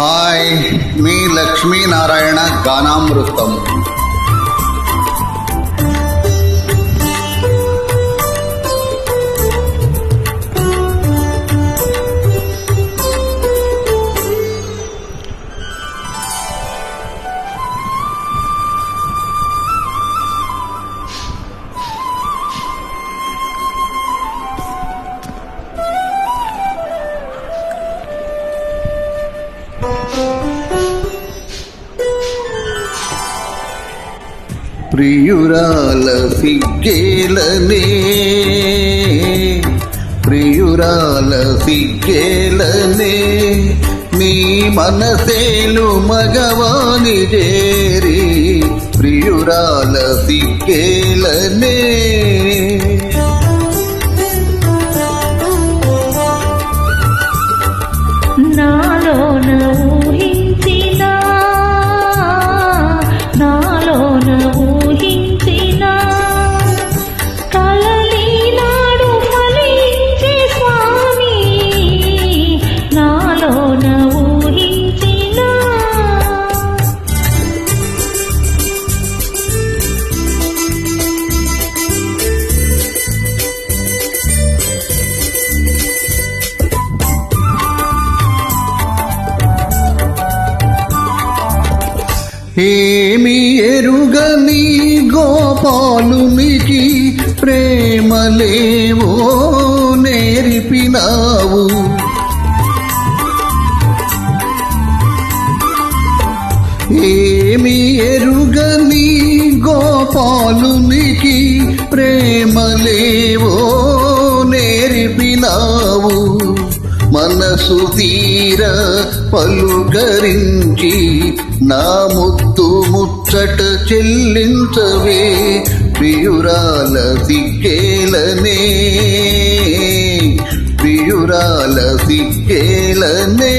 Hi మీ లక్ష్మీనారాయణ గానామృతం ప్రియురాల సిగ్గేలనే. ప్రియురాల సిగ్గేలనే. నీ మనసేలు మగవాని చేరి ప్రియురాల సిగ్గేలనే. ఏమి ఎరుగని గోపాలునికి ప్రేమలేవో నేర్పినావు? ఏమి ఎరుగని గోపాలునికి ప్రేమలేవో నేర్పినావు? మనసు తీర పలుకరించి నా ముద్దు ముచ్చట చెల్లించవే ప్రియురాల సిగ్గేలనే ప్రియురాల సిగ్గేలనే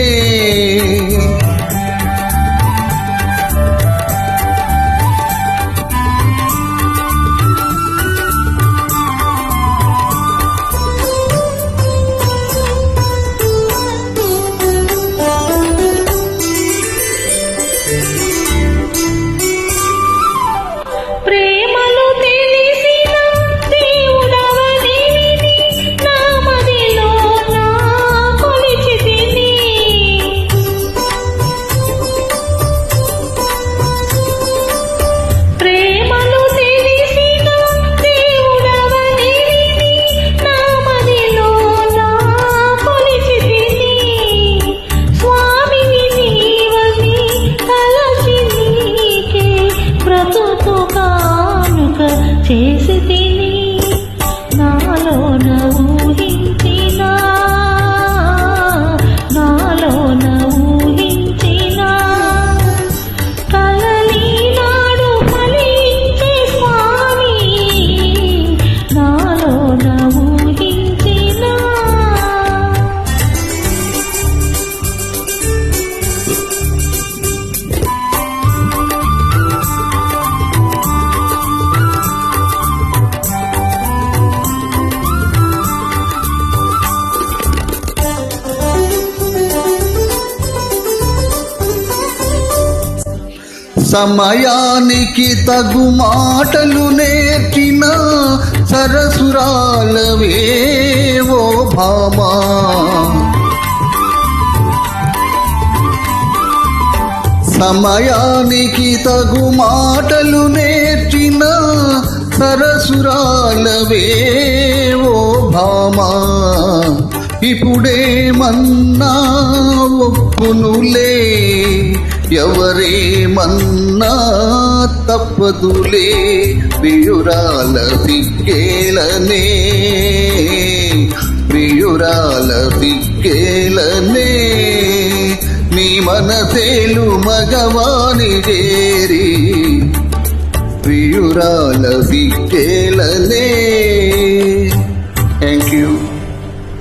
金色的。సమయానికి తగు మాటలు నేర్పిన సరసురాలవేవో భామా. సమయానికి తగు మాటలు నేర్చిన సరసురాలవేవో ఓ భామా. ఇప్పుడేమన్నా ఒప్పునులే ఎవరేమన్నా తప్పదులే ప్రియురాల సిగ్గేలనే ప్రియురాల సిగ్గేలనే నీ మనసేలు మగవాని చేరి ప్రియురాల సిగ్గేలనే